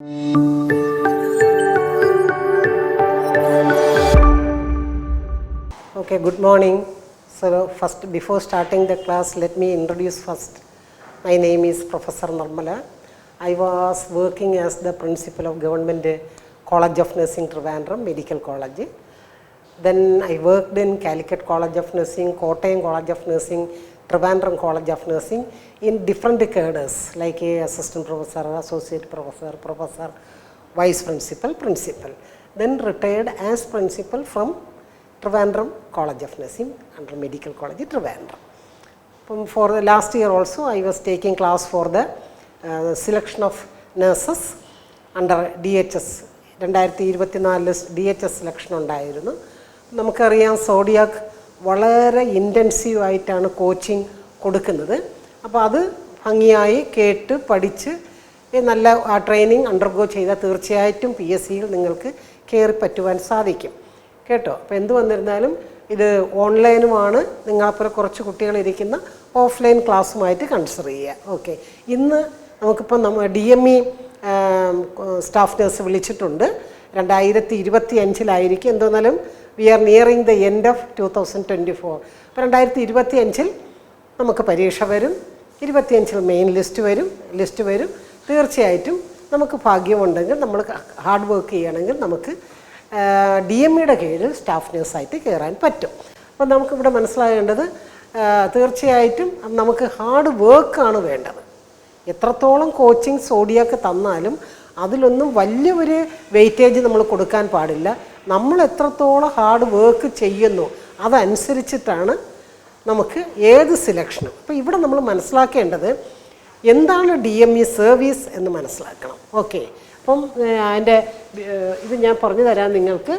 Okay, good morning. So first, before starting the class, let me introduce first. My name is Professor Narmala. I was working as the principal of Government College of Nursing Trivandrum Medical College. Then I worked in Calicut College of Nursing, Kottayam College of Nursing, Trivandrum College of Nursing in different cadres like a assistant professor, associate professor, professor, vice principal, principal. Then retired as principal from Trivandrum College of Nursing under Medical College, Trivandrum. Um, For the last year also, I was taking class for the uh, selection of nurses under DHS. രണ്ടായിരത്തി ഇരുപത്തിനാലിൽ D H S selection ഉണ്ടായിരുന്നു നമുക്കറിയാം zodiac വളരെ intensive ആയിട്ടാണ് coaching കൊടുക്കുന്നത്. അപ്പോൾ അത് ഭംഗിയായി കേട്ട് പഠിച്ച് നല്ല ആ ട്രെയിനിങ് അണ്ടർഗോ ചെയ്താൽ തീർച്ചയായിട്ടും പി എസ് സിയിൽ നിങ്ങൾക്ക് കയറി പറ്റുവാൻ സാധിക്കും. കേട്ടോ? അപ്പോൾ എന്ത് വന്നിരുന്നാലും ഇത് ഓൺലൈനുമാണ്. നിങ്ങളപ്പുറം കുറച്ച് കുട്ടികളിരിക്കുന്ന ഓഫ്ലൈൻ ക്ലാസ്സുമായിട്ട് കൺസിഡർ ചെയ്യുക. ഓക്കെ. ഇന്ന് നമുക്കിപ്പോൾ നമ്മൾ D M E staff nurse വിളിച്ചിട്ടുണ്ട്. രണ്ടായിരത്തി ഇരുപത്തി അഞ്ചിലായിരിക്കും എന്തെന്നാലും we are nearing the end of two thousand twenty four അപ്പോൾ രണ്ടായിരത്തി ഇരുപത്തി അഞ്ചിൽ നമുക്ക് പരീക്ഷ വരും. ഇരുപത്തിയഞ്ചിൽ മെയിൻ ലിസ്റ്റ് വരും. ലിസ്റ്റ് വരും. തീർച്ചയായിട്ടും നമുക്ക് ഭാഗ്യമുണ്ടെങ്കിൽ നമ്മൾ ഹാർഡ് വർക്ക് ചെയ്യണമെങ്കിൽ നമുക്ക് ഡി എം ഇയുടെ കീഴിൽ സ്റ്റാഫ് നേഴ്സായിട്ട് കയറാൻ പറ്റും. അപ്പോൾ നമുക്കിവിടെ മനസ്സിലാകേണ്ടത് തീർച്ചയായിട്ടും നമുക്ക് ഹാർഡ് വർക്കാണ് വേണ്ടത്. എത്രത്തോളം കോച്ചിങ് സോഡിയാക്ക് തന്നാലും അതിലൊന്നും വലിയൊരു വെയിറ്റേജ് നമ്മൾ കൊടുക്കാൻ പാടില്ല. നമ്മൾ എത്രത്തോളം ഹാർഡ് വർക്ക് ചെയ്യുന്നു അതനുസരിച്ചിട്ടാണ് നമുക്ക് ഏത് സിലക്ഷനും അപ്പോൾ ഇവിടെ നമ്മൾ മനസ്സിലാക്കേണ്ടത് എന്താണ് ഡി എം ഇ സർവീസ് എന്ന് മനസ്സിലാക്കണം. ഓക്കെ അപ്പം അതിന്റെ ഇത് ഞാൻ പറഞ്ഞു തരാം നിങ്ങൾക്ക്.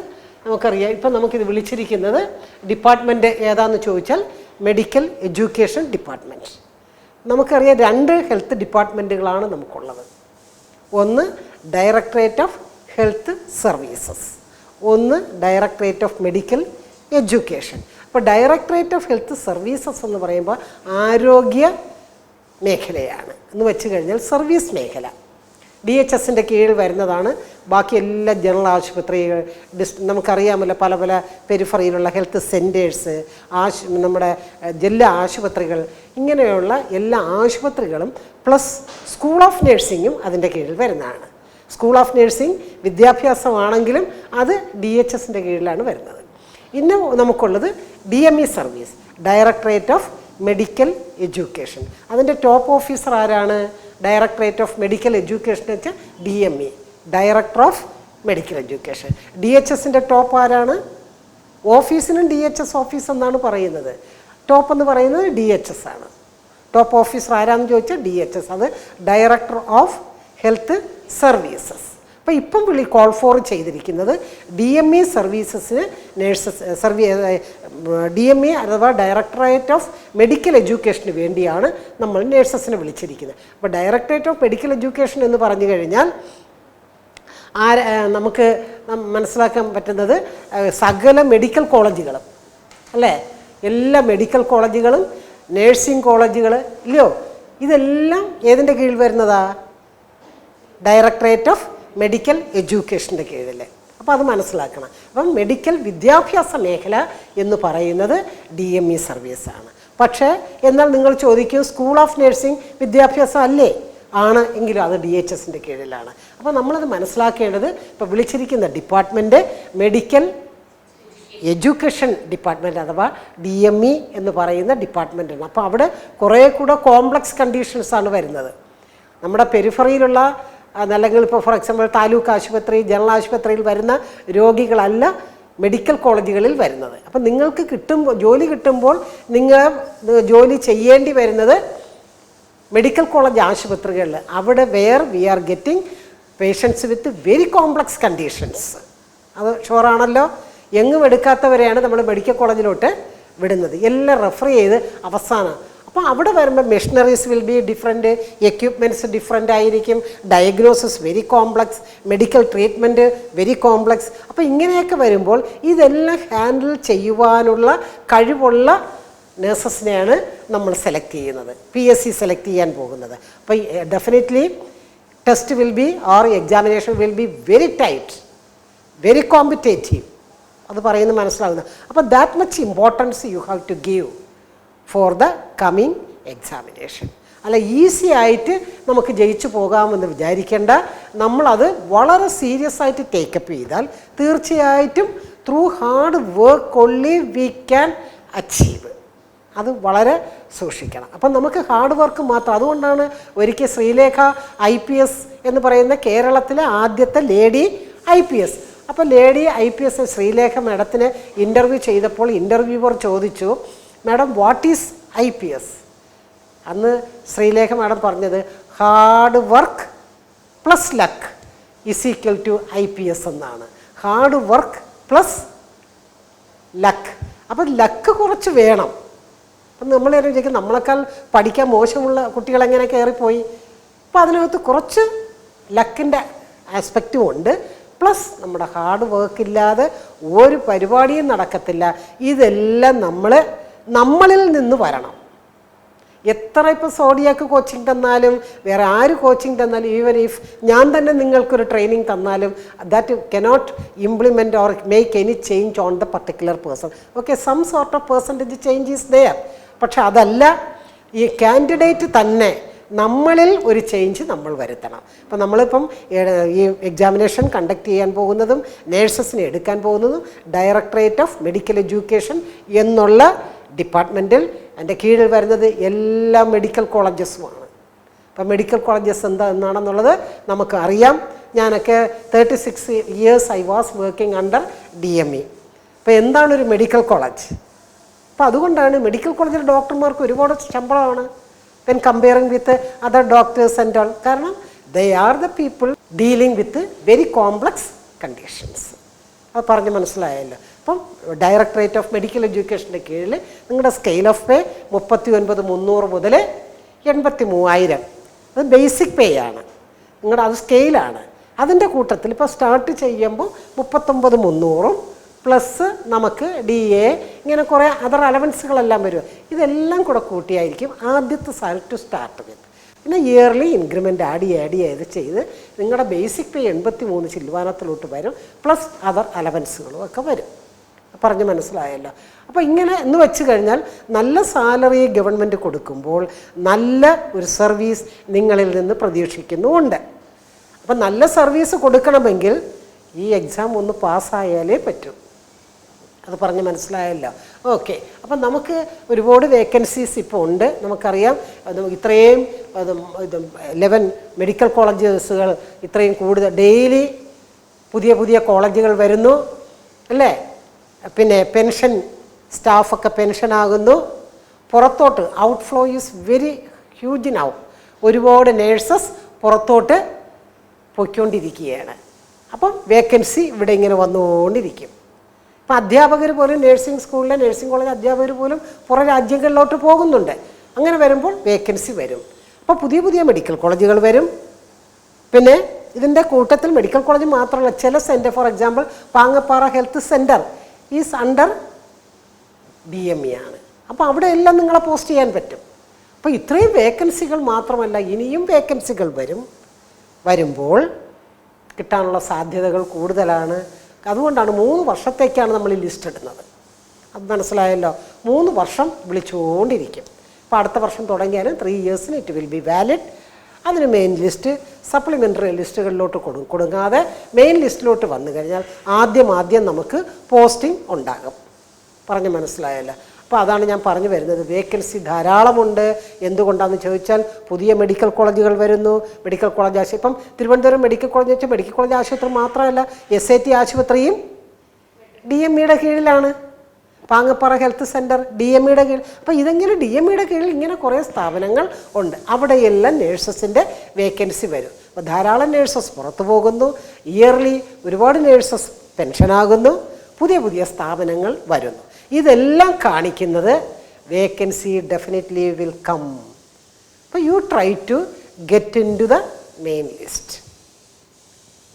നമുക്കറിയാം ഇപ്പം നമുക്കിത് വിളിച്ചിരിക്കുന്നത് ഡിപ്പാർട്ട്മെന്റ് ഏതാന്ന് ചോദിച്ചാൽ മെഡിക്കൽ എഡ്യൂക്കേഷൻ ഡിപ്പാർട്ട്മെന്റ് നമുക്കറിയാം രണ്ട് ഹെൽത്ത് ഡിപ്പാർട്ട്മെന്റുകളാണ് നമുക്കുള്ളത്. ഒന്ന് ഡയറക്ടറേറ്റ് ഓഫ് ഹെൽത്ത് സർവീസസ് ഒന്ന് ഡയറക്ടറേറ്റ് ഓഫ് മെഡിക്കൽ എഡ്യൂക്കേഷൻ അപ്പോൾ ഡയറക്ടറേറ്റ് ഓഫ് ഹെൽത്ത് സർവീസസ് എന്ന് പറയുമ്പോൾ ആരോഗ്യ മേഖലയാണ്. എന്ന് വെച്ച് കഴിഞ്ഞാൽ സർവീസ് മേഖല. ഡി എച്ച് എസിന്റെ കീഴിൽ വരുന്നതാണ്. ബാക്കി എല്ലാ ജനറൽ ആശുപത്രികൾ ഡിസ് നമുക്കറിയാമല്ലോ പല പല പെരിഫറിയിലുള്ള ഹെൽത്ത് സെന്റേഴ്സ് ആശു നമ്മുടെ ജില്ലാ ആശുപത്രികൾ. ഇങ്ങനെയുള്ള എല്ലാ ആശുപത്രികളും പ്ലസ് സ്കൂൾ ഓഫ് നഴ്സിംഗും അതിന്റെ കീഴിൽ വരുന്നതാണ്. സ്കൂൾ ഓഫ് നഴ്സിംഗ് വിദ്യാഭ്യാസമാണെങ്കിലും അത് ഡി എച്ച് എസിന്റെ കീഴിലാണ് വരുന്നത്. ഇന്ന് നമുക്കുള്ളത് D M E service directorate of medical education അതിന്റെ ടോപ്പ് ഓഫീസർ ആരാണ്? ഡയറക്ടറേറ്റ് ഓഫ് മെഡിക്കൽ എഡ്യൂക്കേഷൻ വെച്ചാൽ D M E director of medical education D H എസിന്റെ ടോപ്പ് ആരാണ്? ഓഫീസിനും ഡി എച്ച് എസ് ഓഫീസ് എന്നാണ് പറയുന്നത്. ടോപ്പ് എന്ന് പറയുന്നത് ഡി എച്ച് എസ് ആണ്. ടോപ്പ് ഓഫീസർ ആരാന്ന് ചോദിച്ചാൽ ഡി എച്ച് എസ് അത് ഡയറക്ടർ ഓഫ് ഹെൽത്ത് സർവീസസ് അപ്പോൾ ഇപ്പം പുള്ളി കോൾ ഫോർ ചെയ്തിരിക്കുന്നത് ഡി എം എ സർവീസസിന് നേഴ്സസ് സർവീ ഡി എം എ അഥവാ ഡയറക്ടറേറ്റ് ഓഫ് മെഡിക്കൽ എഡ്യൂക്കേഷന് വേണ്ടിയാണ് നമ്മൾ നേഴ്സസിനെ വിളിച്ചിരിക്കുന്നത്. അപ്പോൾ ഡയറക്ടറേറ്റ് ഓഫ് മെഡിക്കൽ എഡ്യൂക്കേഷൻ എന്ന് പറഞ്ഞു കഴിഞ്ഞാൽ ആര നമുക്ക് മനസ്സിലാക്കാൻ പറ്റുന്നത് സകല മെഡിക്കൽ കോളേജുകളും അല്ലേ? എല്ലാ മെഡിക്കൽ കോളേജുകളും നേഴ്സിംഗ് കോളേജുകൾ ഇല്ലയോ? ഇതെല്ലാം ഏതിന്റെ കീഴിൽ വരുന്നതാ? ഡയറക്ടറേറ്റ് ഓഫ് മെഡിക്കൽ എഡ്യൂക്കേഷന്റെ കീഴിൽ അപ്പോൾ അത് മനസ്സിലാക്കണം. അപ്പം മെഡിക്കൽ വിദ്യാഭ്യാസ മേഖല എന്ന് പറയുന്നത് ഡി എം ഇ സർവീസാണ് പക്ഷേ എന്നാൽ നിങ്ങൾ ചോദിക്കും സ്കൂൾ ഓഫ് നഴ്സിംഗ് വിദ്യാഭ്യാസം അല്ലേ? ആണ് എങ്കിലും അത് ഡി എച്ച് എസിന്റെ കീഴിലാണ്. അപ്പോൾ നമ്മളത് മനസ്സിലാക്കേണ്ടത് ഇപ്പോൾ വിളിച്ചിരിക്കുന്ന ഡിപ്പാർട്ട്മെന്റ് മെഡിക്കൽ എഡ്യൂക്കേഷൻ ഡിപ്പാർട്ട്മെന്റ് അഥവാ ഡി എം ഇ എന്ന് പറയുന്ന ഡിപ്പാർട്ട്മെന്റാണ് അപ്പോൾ അവിടെ കുറേ കൂടെ കോംപ്ലക്സ് കണ്ടീഷൻസാണ് വരുന്നത്. നമ്മുടെ പെരിഫറിയിലുള്ള ആ, അല്ലെങ്കിൽ ഇപ്പോൾ ഫോർ എക്സാമ്പിൾ താലൂക്ക് ആശുപത്രി ജനറൽ ആശുപത്രിയിൽ വരുന്ന രോഗികളല്ല മെഡിക്കൽ കോളേജുകളിൽ വരുന്നത്. അപ്പം നിങ്ങൾക്ക് കിട്ടുമ്പോൾ ജോലി കിട്ടുമ്പോൾ നിങ്ങൾ ജോലി ചെയ്യേണ്ടി വരുന്നത് മെഡിക്കൽ കോളേജ് ആശുപത്രികളിൽ. അവിടെ where we are getting patients with very complex conditions അത് ഷുവറാണല്ലോ എങ്ങും എടുക്കാത്തവരെയാണ് നമ്മൾ മെഡിക്കൽ കോളേജിലോട്ട് വിടുന്നത്. എല്ലാം റെഫർ ചെയ്ത് അവസാനം അപ്പോൾ അവിടെ വരുമ്പോൾ machineries will be different equipments different ആയിരിക്കും diagnosis very complex medical treatment very complex അപ്പോൾ ഇങ്ങനെയൊക്കെ വരുമ്പോൾ ഇതെല്ലാം ഹാൻഡിൽ ചെയ്യുവാനുള്ള കഴിവുള്ള നേഴ്സസിനെയാണ് നമ്മൾ സെലക്ട് ചെയ്യുന്നത് പി എസ് സി സെലക്ട് ചെയ്യാൻ പോകുന്നത്. അപ്പോൾ definitely test will be or examination will be very tight very competitive അത് പറയുന്നത് മനസ്സിലാകുന്നത് അപ്പോൾ that much importance you have to give for the coming examination അല്ല ഈസി ആയിട്ട് നമുക്ക് ജയിച്ചു പോകാമെന്ന് വിചാരിക്കേണ്ട. നമ്മളത് വളരെ സീരിയസ് ആയിട്ട് ടേക്കപ്പ് ചെയ്താൽ തീർച്ചയായിട്ടും through hard work only we can achieve അത് വളരെ സൂക്ഷിക്കണം. അപ്പം നമുക്ക് ഹാർഡ് വർക്ക് മാത്രം. അതുകൊണ്ടാണ് ഒരിക്കൽ ശ്രീലേഖ ഐ പി എസ് എന്ന് പറയുന്ന കേരളത്തിലെ ആദ്യത്തെ ലേഡി ഐ പി എസ് അപ്പോൾ lady I P S Sreelekha മാഡത്തിന് ഇന്റർവ്യൂ ചെയ്തപ്പോൾ ഇന്റർവ്യൂവർ ചോദിച്ചു madam what is I P S അന്ന് ശ്രീലേഖ മാഡം പറഞ്ഞത് hard work plus luck is equal to I P S എന്നാണ്. ഹാർഡ് വർക്ക് പ്ലസ് ലക്ക് അപ്പം luck കുറച്ച് വേണം. അപ്പം നമ്മൾ വിചാരിക്കും നമ്മളെക്കാൾ പഠിക്കാൻ മോശമുള്ള കുട്ടികൾ എങ്ങനെ കയറിപ്പോയി? അപ്പം അതിനകത്ത് കുറച്ച് ലക്കിന്റെ ആസ്പെക്റ്റും ഉണ്ട്. പ്ലസ് നമ്മുടെ ഹാർഡ് വർക്ക് ഇല്ലാതെ ഒരു പരിപാടിയും നടക്കത്തില്ല. ഇതെല്ലാം നമ്മൾ നമ്മളിൽ നിന്ന് വരണം. എത്ര ഇപ്പോൾ സോഡിയാക്ക് കോച്ചിങ് തന്നാലും വേറെ ആര് കോച്ചിങ് തന്നാലും ഈവൻ ഇഫ് ഞാൻ തന്നെ നിങ്ങൾക്കൊരു ട്രെയിനിങ് തന്നാലും that cannot implement or make any change on the particular person okay some sort of percentage change is there പക്ഷെ അതല്ല ഈ കാൻഡിഡേറ്റ് തന്നെ നമ്മളിൽ ഒരു ചേഞ്ച് നമ്മൾ വരുത്തണം. അപ്പം നമ്മളിപ്പം ഈ എക്സാമിനേഷൻ കണ്ടക്ട് ചെയ്യാൻ പോകുന്നതും നേഴ്സസിനെ എടുക്കാൻ പോകുന്നതും ഡയറക്ടറേറ്റ് ഓഫ് മെഡിക്കൽ എഡ്യൂക്കേഷൻ എന്നുള്ള ഡിപ്പാർട്ട്മെന്റിൽ എന്റെ കീഴിൽ വരുന്നത് എല്ലാ മെഡിക്കൽ കോളേജസുമാണ്. അപ്പം മെഡിക്കൽ കോളേജസ് എന്താ എന്നാണെന്നുള്ളത് നമുക്ക് അറിയാം. ഞാനൊക്കെ thirty six years I was working under D M E അപ്പോൾ എന്താണ് ഒരു മെഡിക്കൽ കോളേജ്? അപ്പോൾ അതുകൊണ്ടാണ് മെഡിക്കൽ കോളേജിലെ ഡോക്ടർമാർക്ക് ഒരുപാട് ശമ്പളമാണ്. When comparing with other doctors and all കാരണം they are the people dealing with very complex conditions അത് പറഞ്ഞ് മനസ്സിലായല്ലോ. അപ്പം ഡയറക്ടറേറ്റ് ഓഫ് മെഡിക്കൽ എഡ്യൂക്കേഷന്റെ കീഴിൽ നിങ്ങളുടെ സ്കെയിൽ ഓഫ് പേ മുപ്പത്തി ഒൻപത് മുന്നൂറ് മുതൽ എൺപത്തി മൂവായിരം അത് ബേസിക് പേ ആണ്. നിങ്ങളുടെ അത് സ്കെയിലാണ് അതിന്റെ കൂട്ടത്തിൽ ഇപ്പോൾ സ്റ്റാർട്ട് ചെയ്യുമ്പോൾ മുപ്പത്തൊമ്പത് മുന്നൂറും പ്ലസ് നമുക്ക് ഡി എ ഇങ്ങനെ കുറേ അതർ അലവൻസുകളെല്ലാം വരും. ഇതെല്ലാം കൂടെ കൂട്ടിയായിരിക്കും ആദ്യത്തെ സാലറി ടു സ്റ്റാർട്ട് വിത്ത് പിന്നെ ഇയർലി ഇൻക്രിമെന്റ് ആഡ് ചെയ്ത് ആഡ് ചെയ്ത് ചെയ്ത് നിങ്ങളുടെ ബേസിക് പേ എൺപത്തി മൂന്ന് ചില്ലുവാനത്തിലോട്ട് വരും പ്ലസ് അതർ അലവൻസുകളും ഒക്കെ വരും. പറഞ്ഞ് മനസ്സിലായല്ലോ. അപ്പോൾ ഇങ്ങനെ എന്ന് വെച്ച് കഴിഞ്ഞാൽ നല്ല സാലറി ഗവൺമെന്റ് കൊടുക്കുമ്പോൾ നല്ല ഒരു സർവീസ് നിങ്ങളിൽ നിന്ന് പ്രതീക്ഷിക്കുന്നുമുണ്ട്. അപ്പം നല്ല സർവീസ് കൊടുക്കണമെങ്കിൽ ഈ എക്സാം ഒന്ന് പാസ്സായാലേ പറ്റൂ. അത് പറഞ്ഞ് മനസ്സിലായല്ലോ. ഓക്കെ അപ്പം നമുക്ക് ഒരുപാട് വേക്കൻസീസ് ഇപ്പോൾ ഉണ്ട്. നമുക്കറിയാം ഇത്രയും ഇത് ലെവൻ മെഡിക്കൽ കോളേജസുകൾ ഇത്രയും കൂടുതൽ ഡെയിലി പുതിയ പുതിയ കോളേജുകൾ വരുന്നു. അല്ലേ? പിന്നെ പെൻഷൻ സ്റ്റാഫൊക്കെ പെൻഷനാകുന്നു. പുറത്തോട്ട് outflow is very huge now ഒരുപാട് നേഴ്സസ് പുറത്തോട്ട് പൊയ്ക്കൊണ്ടിരിക്കുകയാണ്. അപ്പം വേക്കൻസി ഇവിടെ ഇങ്ങനെ വന്നുകൊണ്ടിരിക്കും. ഇപ്പം അധ്യാപകർ പോലും നേഴ്സിംഗ് സ്കൂളിലെ നേഴ്സിംഗ് കോളേജ് അധ്യാപകർ പോലും പുറം രാജ്യങ്ങളിലോട്ട് പോകുന്നുണ്ട്. അങ്ങനെ വരുമ്പോൾ വേക്കൻസി വരും. അപ്പോൾ പുതിയ പുതിയ മെഡിക്കൽ കോളേജുകൾ വരും. പിന്നെ ഇതിന്റെ കൂട്ടത്തിൽ മെഡിക്കൽ കോളേജ് മാത്രമല്ല ചില centre for example Pangappara health centre is under D M E ആണ്. അപ്പോൾ അവിടെ എല്ലാം നിങ്ങളെ പോസ്റ്റ് ചെയ്യാൻ പറ്റും. അപ്പോൾ ഇത്രയും വേക്കൻസികൾ മാത്രമല്ല ഇനിയും വേക്കൻസികൾ വരും. വരുമ്പോൾ കിട്ടാനുള്ള സാധ്യതകൾ കൂടുതലാണ്. അതുകൊണ്ടാണ് മൂന്ന് വർഷത്തേക്കാണ് നമ്മൾ ഈ ലിസ്റ്റ് ഇടുന്നത്. അത് മനസ്സിലായല്ലോ? മൂന്ന് വർഷം വിളിച്ചുകൊണ്ടിരിക്കും. അപ്പോൾ അടുത്ത വർഷം തുടങ്ങിയാലും ത്രീ ഇയേഴ്സിന് ഇറ്റ് വിൽ ബി വാലിഡ് അതിന് മെയിൻ ലിസ്റ്റ് സപ്ലിമെന്ററി ലിസ്റ്റുകളിലോട്ട് കൊടു കൊടുങ്ങാതെ മെയിൻ ലിസ്റ്റിലോട്ട് വന്നു കഴിഞ്ഞാൽ ആദ്യം ആദ്യം നമുക്ക് പോസ്റ്റിംഗ് ഉണ്ടാകും. പറഞ്ഞ് മനസ്സിലായല്ലോ? അപ്പോൾ അതാണ് ഞാൻ പറഞ്ഞു വരുന്നത്. വേക്കൻസി ധാരാളമുണ്ട്. എന്തുകൊണ്ടാണെന്ന് ചോദിച്ചാൽ പുതിയ മെഡിക്കൽ കോളേജുകൾ വരുന്നു. മെഡിക്കൽ കോളേജ് ആശുപത്രി ഇപ്പം തിരുവനന്തപുരം മെഡിക്കൽ കോളേജ് വെച്ചാൽ മെഡിക്കൽ കോളേജ് ആശുപത്രി മാത്രമല്ല എസ് ഐ ടി ആശുപത്രിയും ഡി എം ഇയുടെ കീഴിലാണ്. Pangappara health centre D M ഇയുടെ കീഴിൽ. അപ്പോൾ ഇതെങ്കിലും ഡി എം ഇയുടെ കീഴിൽ ഇങ്ങനെ കുറേ സ്ഥാപനങ്ങൾ ഉണ്ട്. അവിടെയെല്ലാം നേഴ്സസിന്റെ വേക്കൻസി വരും. അപ്പോൾ ധാരാളം നേഴ്സസ് പുറത്തു പോകുന്നു. ഇയർലി ഒരുപാട് നേഴ്സസ് പെൻഷനാകുന്നു. പുതിയ പുതിയ സ്ഥാപനങ്ങൾ വരുന്നു. ഇതെല്ലാം കാണിക്കുന്നത് വേക്കൻസി ഡെഫിനറ്റ്ലി വിൽ കം. അപ്പോൾ you try to get into the main list.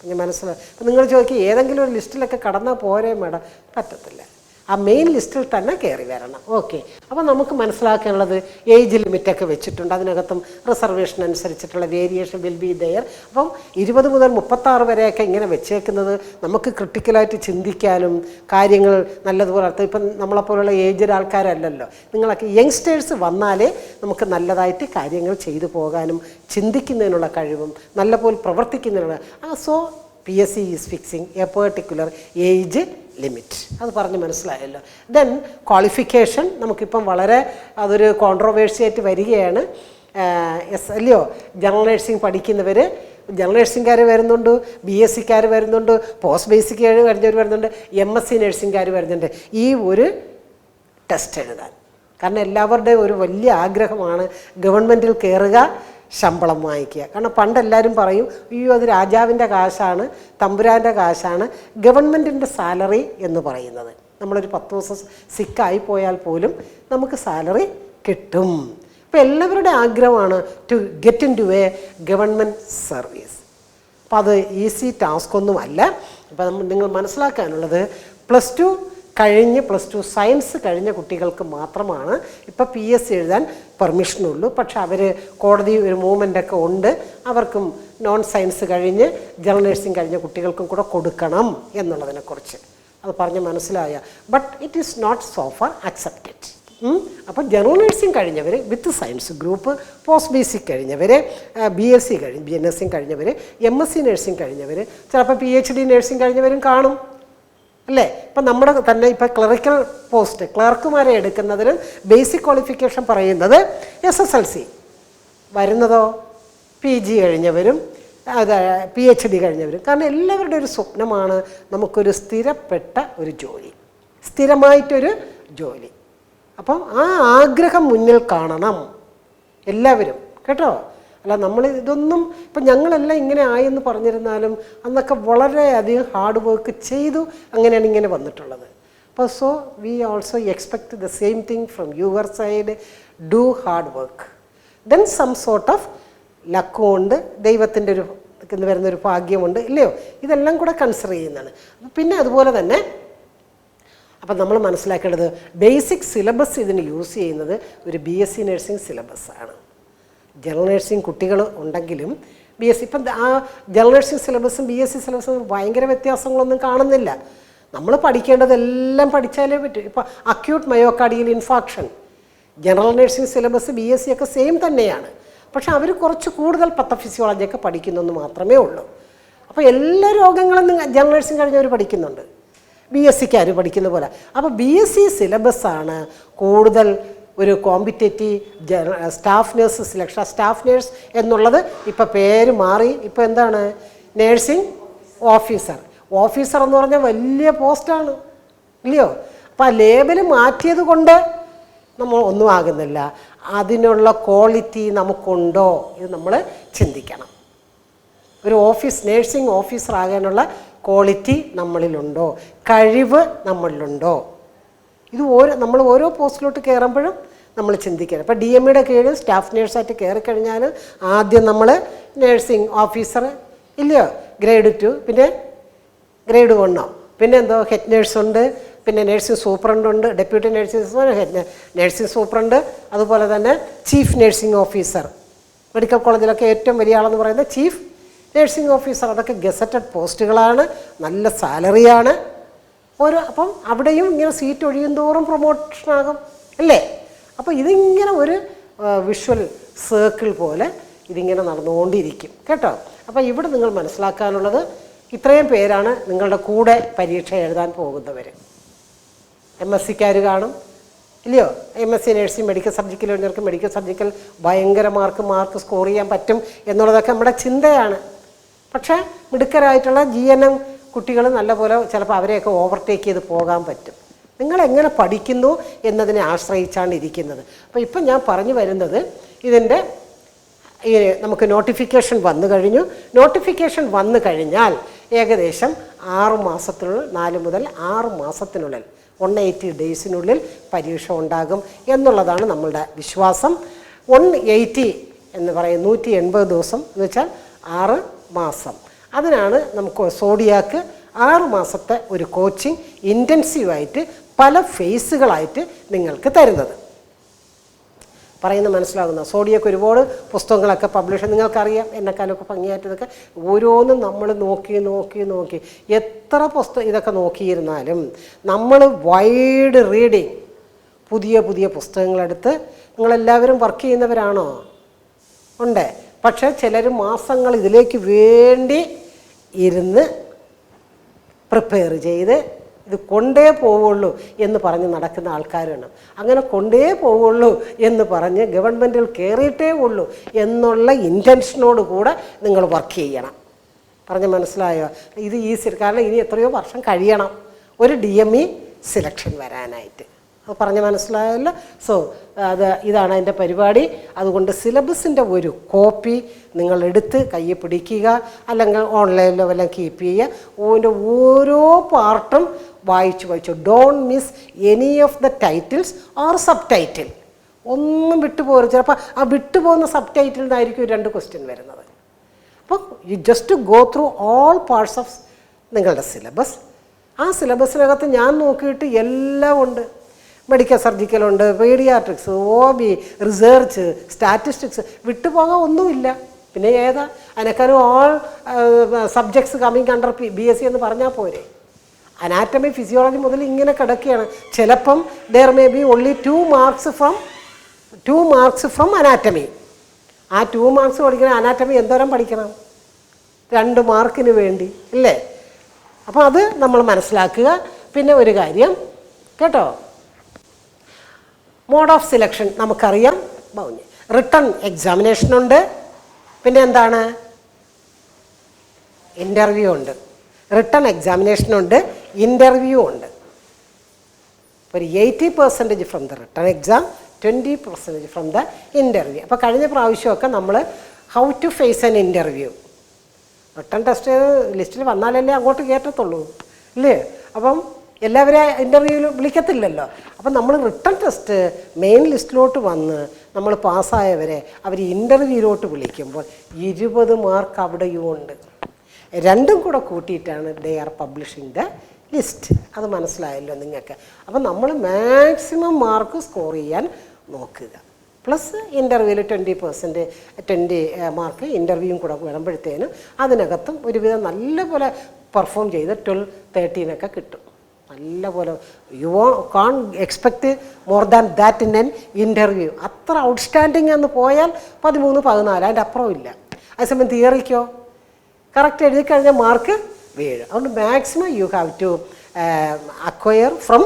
ഞാൻ മനസ്സിലായി അപ്പം നിങ്ങൾ ചോദിക്കുക ഏതെങ്കിലും ഒരു ലിസ്റ്റിലൊക്കെ കടന്നാൽ പോരേ മേഡം? പറ്റത്തില്ല. ആ മെയിൻ ലിസ്റ്റിൽ തന്നെ കയറി വരണം. ഓക്കെ അപ്പോൾ നമുക്ക് മനസ്സിലാക്കാനുള്ളത് ഏജ് ലിമിറ്റൊക്കെ വെച്ചിട്ടുണ്ട്. അതിനകത്തും റിസർവേഷൻ അനുസരിച്ചിട്ടുള്ള വേരിയേഷൻ വിൽ ബി ദയർ അപ്പം ഇരുപത് മുതൽ മുപ്പത്താറ് വരെയൊക്കെ ഇങ്ങനെ വെച്ചേക്കുന്നത് നമുക്ക് ക്രിട്ടിക്കലായിട്ട് ചിന്തിക്കാനും കാര്യങ്ങൾ നല്ലതുപോലെ അർത്ഥം ഇപ്പം നമ്മളെപ്പോലുള്ള ഏജ്ഡ് ആൾക്കാരല്ലല്ലോ. നിങ്ങളൊക്കെ യങ്സ്റ്റേഴ്സ് വന്നാലേ നമുക്ക് നല്ലതായിട്ട് കാര്യങ്ങൾ ചെയ്തു പോകാനും ചിന്തിക്കുന്നതിനുള്ള കഴിവും നല്ലപോലെ പ്രവർത്തിക്കുന്നതിനുള്ള so P S C is fixing a particular age limit അത് പറഞ്ഞ് മനസ്സിലായല്ലോ. ദെൻ ക്വാളിഫിക്കേഷൻ നമുക്കിപ്പം വളരെ അതൊരു കോൺട്രവേഴ്സി ആയിട്ട് വരികയാണ് എസ് അല്ലയോ? ജനറൽ നഴ്സിംഗ് പഠിക്കുന്നവർ ജനറൽ നഴ്സിംഗുകാർ വരുന്നുണ്ട് ബി എസ് സിക്കാർ വരുന്നുണ്ട് പോസ്റ്റ് ബേസിക് വരുന്നവർ വരുന്നുണ്ട് എം എസ് സി നഴ്സിംഗുകാർ വരുന്നുണ്ട്. ഈ ഒരു ടെസ്റ്റ് എഴുതാൻ. കാരണം എല്ലാവരുടെയും ഒരു വലിയ ആഗ്രഹമാണ് ഗവൺമെന്റിൽ കയറുക ശമ്പളം വാങ്ങിക്കുക. കാരണം പണ്ട് എല്ലാവരും പറയും അയ്യോ അത് രാജാവിന്റെ കാശാണ് തമ്പുരാന്റെ കാശാണ്. ഗവൺമെന്റിന്റെ സാലറി എന്ന് പറയുന്നത്. നമ്മളൊരു പത്ത് ദിവസം സിക്കായി പോയാൽ പോലും നമുക്ക് സാലറി കിട്ടും. അപ്പോൾ എല്ലാവരുടെ ആഗ്രഹമാണ് to get into a government service അപ്പോൾ അത് ഈസി ടാസ്ക് ഒന്നുമല്ല. അപ്പോൾ നമ്മൾ നിങ്ങൾ മനസ്സിലാക്കാനുള്ളത് പ്ലസ് ടു കഴിഞ്ഞ് പ്ലസ് ടു സയൻസ് കഴിഞ്ഞ കുട്ടികൾക്ക് മാത്രമാണ് ഇപ്പോൾ പി എസ് സി എഴുതാൻ പെർമിഷനുള്ളൂ. പക്ഷെ അവർ കോടതി ഒരു മൂവ്മെന്റ് ഒക്കെ ഉണ്ട്. അവർക്കും നോൺ സയൻസ് കഴിഞ്ഞ് ജനറൽ നഴ്സിംഗ് കഴിഞ്ഞ കുട്ടികൾക്കും കൂടെ കൊടുക്കണം എന്നുള്ളതിനെക്കുറിച്ച് അത് പറഞ്ഞ് മനസ്സിലായ. But it is not so far accepted അപ്പോൾ general nursing കഴിഞ്ഞവർ with science group post B C കഴിഞ്ഞവർ B S C കഴിഞ്ഞ് ബി എൻ എസ് സി കഴിഞ്ഞവർ എം എസ് സി നഴ്സിംഗ് കഴിഞ്ഞവർ ചിലപ്പോൾ പി എച്ച് ഡി നഴ്സിംഗ് കഴിഞ്ഞവരും കാണും. അല്ലേ? ഇപ്പം നമ്മുടെ തന്നെ ഇപ്പം ക്ലറിക്കൽ പോസ്റ്റ് ക്ലർക്കുമാരെ എടുക്കുന്നതിന് ബേസിക് ക്വാളിഫിക്കേഷൻ പറയുന്നത് എസ് എസ് എൽ സി വരുന്നതോ? പി ജി കഴിഞ്ഞവരും അത് പി എച്ച് ഡി കഴിഞ്ഞവരും. കാരണം എല്ലാവരുടെ ഒരു സ്വപ്നമാണ് നമുക്കൊരു സ്ഥിരപ്പെട്ട ഒരു ജോലി. സ്ഥിരമായിട്ടൊരു ജോലി. അപ്പം ആ ആഗ്രഹം മുന്നിൽ കാണണം എല്ലാവരും. കേട്ടോ? അല്ല നമ്മൾ ഇതൊന്നും ഇപ്പം ഞങ്ങളെല്ലാം ഇങ്ങനെ ആയെന്ന് പറഞ്ഞിരുന്നാലും അന്നൊക്കെ വളരെയധികം ഹാർഡ് വർക്ക് ചെയ്തു അങ്ങനെയാണ് ഇങ്ങനെ വന്നിട്ടുള്ളത്. അപ്പോൾ so we also expect the same thing from your side do hard work then some sort of ലക്കും ഉണ്ട് ദൈവത്തിന്റെ ഒരു എന്ന് വരുന്നൊരു ഭാഗ്യമുണ്ട് ഇല്ലയോ? ഇതെല്ലാം കൂടെ കൺസിഡർ ചെയ്യുന്നതാണ്. പിന്നെ അതുപോലെ തന്നെ അപ്പം നമ്മൾ മനസ്സിലാക്കേണ്ടത് ബേസിക് സിലബസ് ഇതിന് യൂസ് ചെയ്യുന്നത് ഒരു B S C nursing syllabus ആണ്. ജനറൽ നഴ്സിംഗ് കുട്ടികൾ ഉണ്ടെങ്കിലും ബി എസ് സി ഇപ്പം ആ ജനറൽ നഴ്സിംഗ് സിലബസും ബി എസ് സി സിലബസും ഭയങ്കര വ്യത്യാസങ്ങളൊന്നും കാണുന്നില്ല. നമ്മൾ പഠിക്കേണ്ടതെല്ലാം പഠിച്ചാലേ പറ്റൂ. ഇപ്പോൾ acute myocardial infarction general nursing syllabus B S C ഒക്കെ സെയിം തന്നെയാണ്. പക്ഷെ അവർ കുറച്ച് കൂടുതൽ പത്തഫിസിയോളജിയൊക്കെ പഠിക്കുന്നെന്ന് മാത്രമേ ഉള്ളൂ. അപ്പോൾ എല്ലാ രോഗങ്ങളും ജനറൽ നഴ്സിംഗ് കഴിഞ്ഞവർ പഠിക്കുന്നുണ്ട്. ബി എസ് സിക്കാർ പഠിക്കുന്ന പോലെ. അപ്പോൾ ബി എസ് സി സിലബസാണ് കൂടുതൽ ഒരു competitive staff nurse selection staff nurse എന്നുള്ളത് ഇപ്പോൾ പേര് മാറി. ഇപ്പോൾ എന്താണ്? നേഴ്സിംഗ് ഓഫീസർ ഓഫീസർ എന്ന് പറഞ്ഞാൽ വലിയ പോസ്റ്റാണ് ഇല്ലയോ അപ്പോൾ ആ ലേബൽ മാറ്റിയത് കൊണ്ട് നമ്മൾ ഒന്നും ആകുന്നില്ല. അതിനുള്ള ക്വാളിറ്റി നമുക്കുണ്ടോ ഇത് നമ്മൾ ചിന്തിക്കണം. ഒരു ഓഫീസ് നേഴ്സിംഗ് ഓഫീസർ ആകാനുള്ള ക്വാളിറ്റി നമ്മളിലുണ്ടോ? കഴിവ് നമ്മളിലുണ്ടോ? ഇത് ഓരോ നമ്മൾ ഓരോ പോസ്റ്റിലോട്ട് കയറുമ്പോഴും നമ്മൾ ചിന്തിക്കണം ഇപ്പോൾ ഡി എം ഇയുടെ കീഴിൽ സ്റ്റാഫ് നേഴ്സായിട്ട് കയറി കഴിഞ്ഞാൽ ആദ്യം നമ്മൾ നേഴ്സിംഗ് ഓഫീസർ ഇല്ലയോ? ഗ്രേഡ് ടു പിന്നെ ഗ്രേഡ് വണ്ണോ? പിന്നെ എന്തോ ഹെഡ് നേഴ്സുണ്ട് പിന്നെ നേഴ്സിംഗ് സൂപ്രണ്ട് ഉണ്ട് deputy nursing head nursing superintendent അതുപോലെ തന്നെ ചീഫ് നേഴ്സിംഗ് ഓഫീസർ. മെഡിക്കൽ കോളേജിലൊക്കെ ഏറ്റവും വലിയ ആളെന്ന് പറയുന്നത് ചീഫ് നേഴ്സിംഗ് ഓഫീസർ. അതൊക്കെ ഗസറ്റഡ് പോസ്റ്റുകളാണ് നല്ല സാലറിയാണ്. ഓരോ അപ്പം അവിടെയും ഇങ്ങനെ സീറ്റ് ഒഴിയും തോറും പ്രൊമോഷനാകും അല്ലേ? അപ്പോൾ ഇതിങ്ങനെ ഒരു വിഷ്വൽ സർക്കിൾ പോലെ ഇതിങ്ങനെ നടന്നുകൊണ്ടിരിക്കും കേട്ടോ? അപ്പോൾ ഇവിടെ നിങ്ങൾ മനസ്സിലാക്കാനുള്ളത് ഇത്രയും പേരാണ് നിങ്ങളുടെ കൂടെ പരീക്ഷ എഴുതാൻ പോകുന്നവർ എം എസ് സിക്കാർ കാണും ഇല്ലയോ? M S C nursing medical സബ്ജക്റ്റിൽ വരുന്നവർക്ക് മെഡിക്കൽ സബ്ജക്റ്റിൽ ഭയങ്കര മാർക്ക് മാർക്ക് സ്കോർ ചെയ്യാൻ പറ്റും എന്നുള്ളതൊക്കെ നമ്മുടെ ചിന്തയാണ്. പക്ഷേ മിടുക്കരായിട്ടുള്ള ജി എൻ എം കുട്ടികൾ നല്ലപോലെ ചിലപ്പോൾ അവരെയൊക്കെ ഓവർടേക്ക് ചെയ്ത് പോകാൻ പറ്റും. നിങ്ങൾ എങ്ങനെ പഠിക്കുന്നു എന്നതിനെ ആശ്രയിച്ചാണ് ഇരിക്കുന്നത്. അപ്പോൾ ഇപ്പം ഞാൻ പറഞ്ഞു വരുന്നത് ഇതിന്റെ ഈ നമുക്ക് നോട്ടിഫിക്കേഷൻ വന്നു കഴിഞ്ഞു. നോട്ടിഫിക്കേഷൻ വന്നു കഴിഞ്ഞാൽ ഏകദേശം ആറ് മാസത്തിനുള്ളിൽ നാല് മുതൽ ആറ് മാസത്തിനുള്ളിൽ വൺ എയ്റ്റി ഡേയ്സിനുള്ളിൽ പരീക്ഷ ഉണ്ടാകും എന്നുള്ളതാണ് നമ്മളുടെ വിശ്വാസം. വൺ എയ്റ്റി എന്ന് പറയും നൂറ്റി എൺപത് ദിവസം എന്ന് വെച്ചാൽ ആറ് മാസം. അതിനാണ് നമുക്ക് സോഡിയാക്ക് ആറ് മാസത്തെ ഒരു കോച്ചിങ് ഇന്റൻസീവായിട്ട് പല ഫേസുകളായിട്ട് നിങ്ങൾക്ക് തരുന്നത്. പറയുന്നത് മനസ്സിലാകുന്ന? സോഡിയൊക്കെ ഒരുപാട് പുസ്തകങ്ങളൊക്കെ പബ്ലിഷ് നിങ്ങൾക്കറിയാം എന്നെക്കാലൊക്കെ ഭംഗിയായിട്ടതൊക്കെ. ഓരോന്നും നമ്മൾ നോക്കി നോക്കി നോക്കി. എത്ര പുസ്തകം ഇതൊക്കെ നോക്കിയിരുന്നാലും നമ്മൾ വൈഡ് റീഡിങ് പുതിയ പുതിയ പുസ്തകങ്ങളെടുത്ത് നിങ്ങളെല്ലാവരും വർക്ക് ചെയ്യുന്നവരാണോ? ഉണ്ട്. പക്ഷേ ചിലർ മാസങ്ങൾ ഇതിലേക്ക് വേണ്ടി ഇരുന്ന് പ്രിപ്പയർ ചെയ്ത് ഇത് കൊണ്ടേ പോവുള്ളൂ എന്ന് പറഞ്ഞ് നടക്കുന്ന ആൾക്കാരാണ്. അങ്ങനെ കൊണ്ടേ പോവുള്ളൂ എന്ന് പറഞ്ഞ് ഗവൺമെന്റിൽ കയറിയിട്ടേ ഉള്ളൂ എന്നുള്ള ഇന്റൻഷനോട് കൂടെ നിങ്ങൾ വർക്ക് ചെയ്യണം. പറഞ്ഞ് മനസ്സിലായോ? ഇത് ഈസി കാരണം ഇനി എത്രയോ വർഷം കഴിയണം. ഒരു ഡി എം ഇ സിലക്ഷൻ വരാനായിട്ട്. പറഞ്ഞ് മനസ്സിലായല്ലോ? സോ അത് ഇതാണ് അതിന്റെ പരിപാടി. അതുകൊണ്ട് സിലബസിന്റെ ഒരു കോപ്പി നിങ്ങൾ എടുത്ത് കയ്യിൽ പിടിക്കുക. അല്ലെങ്കിൽ ഓൺലൈനിലോ വല്ലതും കീപ്പ് ചെയ്യുക. അതിന്റെ ഓരോ പാർട്ടും വായിച്ചു വായിച്ചു. Don't miss any of the titles or subtitle ഒന്നും വിട്ടുപോകരുത് ചിലപ്പോൾ ആ വിട്ടുപോകുന്ന സബ് ടൈറ്റിൽ നിന്നായിരിക്കും രണ്ട് ക്വസ്റ്റ്യൻ വരുന്നത്. അപ്പോൾ you just go through all parts of നിങ്ങളുടെ സിലബസ് ആ സിലബസിനകത്ത് ഞാൻ നോക്കിയിട്ട് എല്ലാം ഉണ്ട്. Medical സർജിക്കലുണ്ട് paediatrics O B research statistics വിട്ടുപോകാൻ ഒന്നുമില്ല. പിന്നെ ഏതാ? അതിനേക്കാളും all subjects coming under P B S C എന്ന് പറഞ്ഞാൽ പോരെ. അനാറ്റമി ഫിസിയോളജി മുതൽ ഇങ്ങനെ കിടക്കുകയാണ്. ചിലപ്പം there may be only two marks from two marks from anatomy ആ ടു മാർക്സ് പഠിക്കണം അനാറ്റമി എന്തോരം പഠിക്കണം? രണ്ട് മാർക്കിന് വേണ്ടി അല്ലേ അപ്പോൾ അത് നമ്മൾ മനസ്സിലാക്കുക. പിന്നെ ഒരു കാര്യം കേട്ടോ? മോഡ് ഓഫ് സിലക്ഷൻ നമുക്കറിയാം. റിട്ടൺ എക്സാമിനേഷൻ ഉണ്ട്. പിന്നെ എന്താണ്? ഇന്റർവ്യൂ ഉണ്ട്. റിട്ടേൺ എക്സാമിനേഷൻ ഉണ്ട്. ഇന്റർവ്യൂ ഉണ്ട്. ഒരു eighty percentage from the written exam twenty percentage from the interview അപ്പോൾ കഴിഞ്ഞ പ്രാവശ്യമൊക്കെ നമ്മൾ how to face an interview written test ലിസ്റ്റിൽ വന്നാലല്ലേ അങ്ങോട്ട് കയറ്റത്തുള്ളൂ ഇല്ലേ? അപ്പം എല്ലാവരെയും ഇന്റർവ്യൂവിൽ വിളിക്കത്തില്ലല്ലോ. അപ്പം നമ്മൾ റിട്ടൺ ടെസ്റ്റ് മെയിൻ ലിസ്റ്റിലോട്ട് വന്ന് നമ്മൾ പാസ്സായവരെ അവർ ഇന്റർവ്യൂവിലോട്ട് വിളിക്കുമ്പോൾ ഇരുപത് മാർക്ക് അവിടെയും ഉണ്ട്. രണ്ടും കൂടെ കൂട്ടിയിട്ടാണ് they are publishing the list അത് മനസ്സിലായല്ലോ നിങ്ങൾക്ക്. അപ്പം നമ്മൾ മാക്സിമം മാർക്ക് സ്കോർ ചെയ്യാൻ നോക്കുക. പ്ലസ് ഇന്റർവ്യൂവിൽ ട്വന്റി പെർസെന്റ് ട്വന്റി മാർക്ക് ഇന്റർവ്യൂവും കൂടെ വരുമ്പോഴത്തേനും അതിനകത്തും ഒരുവിധം നല്ലപോലെ പെർഫോം ചെയ്ത് ട്വൽവ് തേർട്ടീനൊക്കെ കിട്ടും. നല്ലപോലെ you can expect more than that in an interview അത്ര ഔട്ട്സ്റ്റാൻഡിങ് എന്ന് പോയാൽ പതിമൂന്ന് പതിനാല് അതിന്റെ അപ്പുറം ഇല്ല. അതേസമയം തിയറിക്കോ? കറക്റ്റ് എഴുതി കഴിഞ്ഞാൽ മാർക്ക് വീഴും. അതുകൊണ്ട് maximum you have to acquire from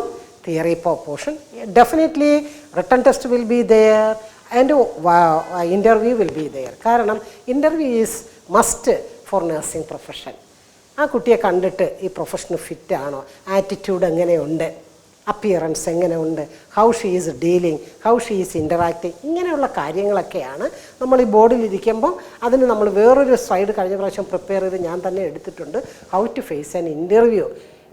theory portion definitely written test will be there and interview will be there കാരണം interview is must for nursing profession ആ കുട്ടിയെ കണ്ടിട്ട് ഈ പ്രൊഫഷന് ഫിറ്റ് ആണോ? ആറ്റിറ്റ്യൂഡ് എങ്ങനെയുണ്ട്? അപ്പിയറൻസ് എങ്ങനെയുണ്ട്? How she is dealing how she is interacting ഇങ്ങനെയുള്ള കാര്യങ്ങളൊക്കെയാണ് നമ്മൾ ഈ ബോർഡിൽ ഇരിക്കുമ്പോൾ അതിന് നമ്മൾ വേറൊരു സ്ലൈഡ് കഴിഞ്ഞ പ്രാവശ്യം പ്രിപ്പയർ ചെയ്ത് ഞാൻ തന്നെ എടുത്തിട്ടുണ്ട്. How to face an interview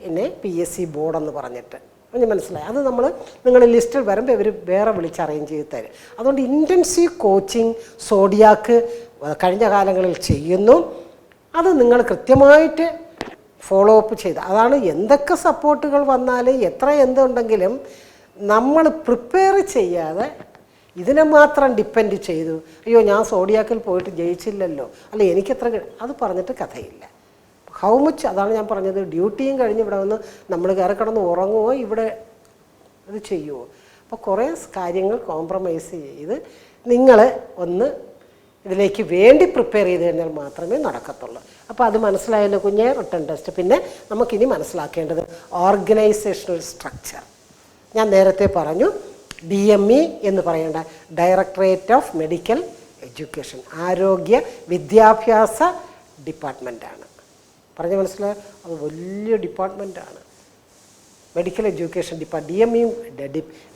എന്നെ പി എസ് സി ബോർഡെന്ന് പറഞ്ഞിട്ട്. എനിക്ക് മനസ്സിലായി? അത് നമ്മൾ നിങ്ങൾ ലിസ്റ്റിൽ വരുമ്പോൾ ഇവർ വേറെ വിളിച്ച് അറേഞ്ച് ചെയ്ത് തരും. അതുകൊണ്ട് ഇന്റൻസീവ് കോച്ചിങ് സോഡിയാക്ക് കഴിഞ്ഞ കാലങ്ങളിൽ ചെയ്യുന്നു. അത് നിങ്ങൾ കൃത്യമായിട്ട് ഫോളോ അപ്പ് ചെയ്ത്. അതാണ് എന്തൊക്കെ സപ്പോർട്ടുകൾ വന്നാൽ എത്ര എന്തുണ്ടെങ്കിലും നമ്മൾ പ്രിപ്പയർ ചെയ്യാതെ ഇതിനെ മാത്രം ഡിപ്പെൻഡ് ചെയ്തു. അയ്യോ ഞാൻ സോഡിയാക്കിൽ പോയിട്ട് ജയിച്ചില്ലല്ലോ. അല്ല എനിക്കെത്ര അത് പറഞ്ഞിട്ട് കഥയില്ല. ഹൗ മച്ച് അതാണ് ഞാൻ പറഞ്ഞത്. ഡ്യൂട്ടിയും കഴിഞ്ഞ് ഇവിടെ വന്ന് നമ്മൾ കയറി കിടന്ന് ഉറങ്ങുമോ ഇവിടെ ഇത് ചെയ്യുമോ അപ്പോൾ കുറേ കാര്യങ്ങൾ കോംപ്രമൈസ് ചെയ്ത് നിങ്ങൾ ഒന്ന് ഇതിലേക്ക് വേണ്ടി പ്രിപ്പയർ ചെയ്ത് കഴിഞ്ഞാൽ മാത്രമേ നടക്കത്തുള്ളൂ. അപ്പോൾ അത് മനസ്സിലായല്ലോ കുഞ്ഞെ റിട്ടേൺ ടെസ്റ്റ് പിന്നെ നമുക്കിനി മനസ്സിലാക്കേണ്ടത് ഓർഗനൈസേഷണൽ സ്ട്രക്ചർ ഞാൻ നേരത്തെ പറഞ്ഞു ഡി എം ഇ എന്ന് പറയേണ്ട ഡയറക്ടറേറ്റ് ഓഫ് മെഡിക്കൽ എഡ്യൂക്കേഷൻ ആരോഗ്യ വിദ്യാഭ്യാസ ഡിപ്പാർട്ട്മെന്റാണ് പറഞ്ഞ് മനസ്സിലായോ? അത് വലിയ ഡിപ്പാർട്ട്മെന്റാണ് medical education depart D M E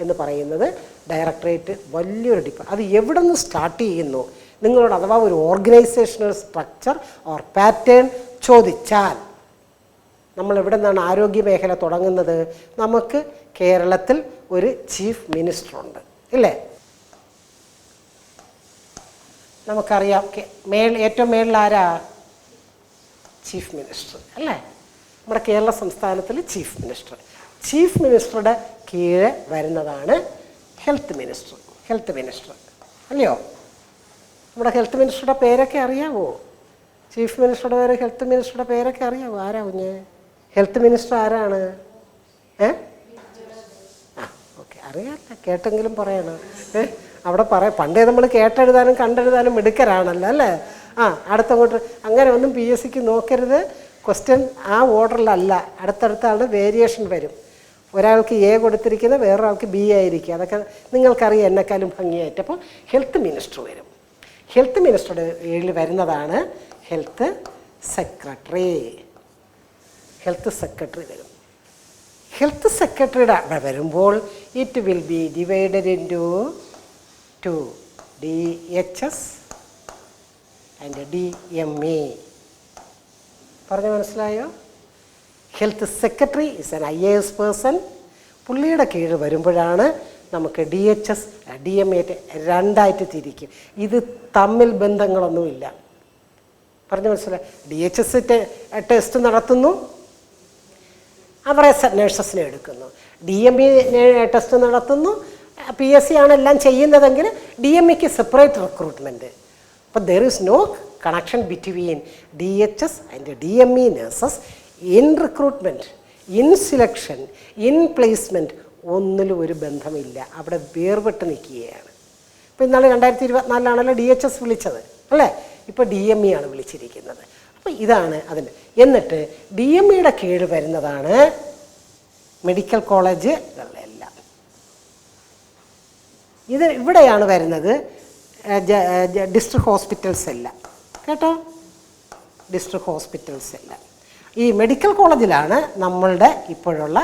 എന്ന് പറയുന്നത് ഡയറക്ടറേറ്റ് വലിയൊരു ഡിപ്പാർട്ട് അത് എവിടെ നിന്ന് സ്റ്റാർട്ട് ചെയ്യുന്നു? നിങ്ങളോട് അഥവാ ഒരു ഓർഗനൈസേഷണൽ സ്ട്രക്ചർ ഓർ പാറ്റേൺ ചോദിച്ചാൽ നമ്മൾ എവിടെ നിന്നാണ് ആരോഗ്യ മേഖല തുടങ്ങുന്നത്? നമുക്ക് കേരളത്തിൽ ഒരു ചീഫ് മിനിസ്റ്റർ ഉണ്ട്. ഇല്ലേ? നമുക്കറിയാം മേൾ ഏറ്റവും മേളിൽ ആരാ? ചീഫ് മിനിസ്റ്റർ അല്ലേ? നമ്മുടെ കേരള സംസ്ഥാനത്തിൽ ചീഫ് മിനിസ്റ്റർ. ചീഫ് മിനിസ്റ്ററുടെ കീഴെ വരുന്നതാണ് ഹെൽത്ത് മിനിസ്റ്റർ ഹെൽത്ത് മിനിസ്റ്റർ. അല്ലയോ? നമ്മുടെ ഹെൽത്ത് മിനിസ്റ്ററുടെ പേരൊക്കെ അറിയാവോ? ചീഫ് മിനിസ്റ്ററുടെ പേര് ഹെൽത്ത് മിനിസ്റ്ററുടെ പേരൊക്കെ അറിയാവോ? ആരാ കുഞ്ഞ്? ഹെൽത്ത് മിനിസ്റ്റർ ആരാണ്? ഏ? ആ ഓക്കെ അറിയാമല്ല കേട്ടെങ്കിലും പറയണം. ഏ അവിടെ പറയാം പണ്ടേ നമ്മൾ കേട്ടെഴുതാനും കണ്ടെഴുതാനും മിടുക്കരാണല്ലോ അല്ലേ? ആ അടുത്തങ്ങോട്ട് അങ്ങനെ ഒന്നും പി എസ് സിക്ക് നോക്കരുത്. ക്വസ്റ്റ്യൻ ആ ഓർഡറിലല്ല. അടുത്തടുത്ത ആളുടെ വേരിയേഷൻ വരും. ഒരാൾക്ക് എ കൊടുത്തിരിക്കുന്നത് വേറൊരാൾക്ക് ബി ആയിരിക്കും. അതൊക്കെ നിങ്ങൾക്കറിയാം എന്നെക്കാളും ഭംഗിയായിട്ട്. അപ്പോൾ ഹെൽത്ത് മിനിസ്റ്റർ വരും. ഹെൽത്ത് മിനിസ്റ്ററുടെ കീഴിൽ വരുന്നതാണ് ഹെൽത്ത് സെക്രട്ടറി. ഹെൽത്ത് സെക്രട്ടറി വരും. ഹെൽത്ത് സെക്രട്ടറിയുടെ അവിടെ വരുമ്പോൾ it will be divided into two D H S and D M A പറഞ്ഞു മനസ്സിലായോ? Health secretary is an I A S person പുള്ളിയുടെ കീഴിൽ വരുമ്പോഴാണ് നമുക്ക് D H S D M A രണ്ടായിട്ട് തിരിക്കും. ഇത് തമ്മിൽ ബന്ധങ്ങളൊന്നുമില്ല. പറഞ്ഞു മനസ്സിലായി ഡി എച്ച് എസ് ടെസ്റ്റ് നടത്തുന്നു. അവരെ നേഴ്സസിനെ എടുക്കുന്നു. ഡി എം ഇ ടെസ്റ്റ് നടത്തുന്നു. പി എസ് സി ആണ് എല്ലാം ചെയ്യുന്നതെങ്കിൽ ഡി എം ഇക്ക് സെപ്പറേറ്റ് റിക്രൂട്ട്മെന്റ് അപ്പോൾ there is no connection between D H S and D M E nurses in recruitment in selection in placement ഒന്നിലും ഒരു ബന്ധമില്ല. അവിടെ വേർപെട്ട് നിൽക്കുകയാണ്. ഇപ്പോൾ ഇന്നലെ രണ്ടായിരത്തി ഇരുപത്തിനാലിലാണല്ലോ ഡി എച്ച് എസ് വിളിച്ചത് അല്ലേ? ഇപ്പോൾ ഡി എം ഇ ആണ് വിളിച്ചിരിക്കുന്നത്. അപ്പോൾ ഇതാണ് അതിന് എന്നിട്ട് ഡി എം ഇയുടെ കീഴ് വരുന്നതാണ് മെഡിക്കൽ കോളേജുകളിലെല്ലാം ഇത് ഇവിടെയാണ് വരുന്നത് ഡിസ്ട്രിക്ട് ഹോസ്പിറ്റൽസ് എല്ലാം. കേട്ടോ? ഡിസ്ട്രിക്ട് ഹോസ്പിറ്റൽസ് എല്ലാം. ഈ മെഡിക്കൽ കോളേജിലാണ് നമ്മളുടെ ഇപ്പോഴുള്ള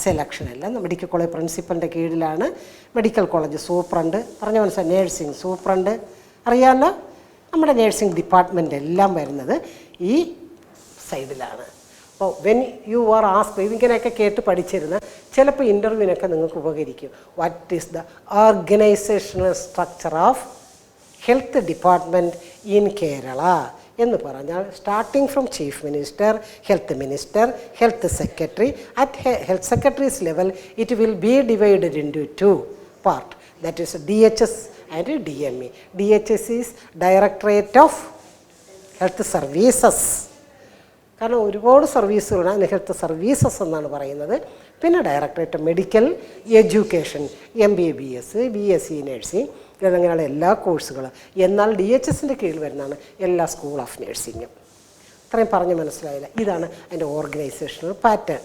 സെലക്ഷൻ എല്ലാം മെഡിക്കൽ കോളേജ് പ്രിൻസിപ്പലിന്റെ കീഴിലാണ് മെഡിക്കൽ കോളേജ് സൂപ്രണ്ട് പറഞ്ഞ മനസ്സിലായി നേഴ്സിംഗ് സൂപ്രണ്ട് അറിയാമല്ലോ നമ്മുടെ നേഴ്സിംഗ് ഡിപ്പാർട്ട്മെന്റ് എല്ലാം വരുന്നത് ഈ സൈഡിലാണ് അപ്പോൾ വെൻ യു ആർ ആസ്ക് ഇങ്ങനെയൊക്കെ കേട്ട് പഠിച്ചിരുന്ന ചിലപ്പോൾ ഇന്റർവ്യൂവിനൊക്കെ നിങ്ങൾക്ക് ഉപകരിക്കും. What is the organisational structure of health department in Kerala എന്ന് പറഞ്ഞാൽ starting from chief minister health minister health secretary at health secretary's level it will be divided into two part that is D H S and D M E D H S is directorate of health services കാരണം ഒരുപാട് സർവീസുകളാണ് അതിന് health services എന്നാണ് പറയുന്നത്. പിന്നെ directorate medical education M B B S B S C nursing എന്നിങ്ങനെയുള്ള എല്ലാ കോഴ്സുകളും. എന്നാൽ ഡി എച്ച് എസിന്റെ കീഴിൽ വരുന്നതാണ് എല്ലാ സ്കൂൾ ഓഫ് നേഴ്സിങ്ങും ഇത്രയും പറഞ്ഞ് മനസ്സിലായില്ല? ഇതാണ് അതിന്റെ ഓർഗനൈസേഷണൽ പാറ്റേൺ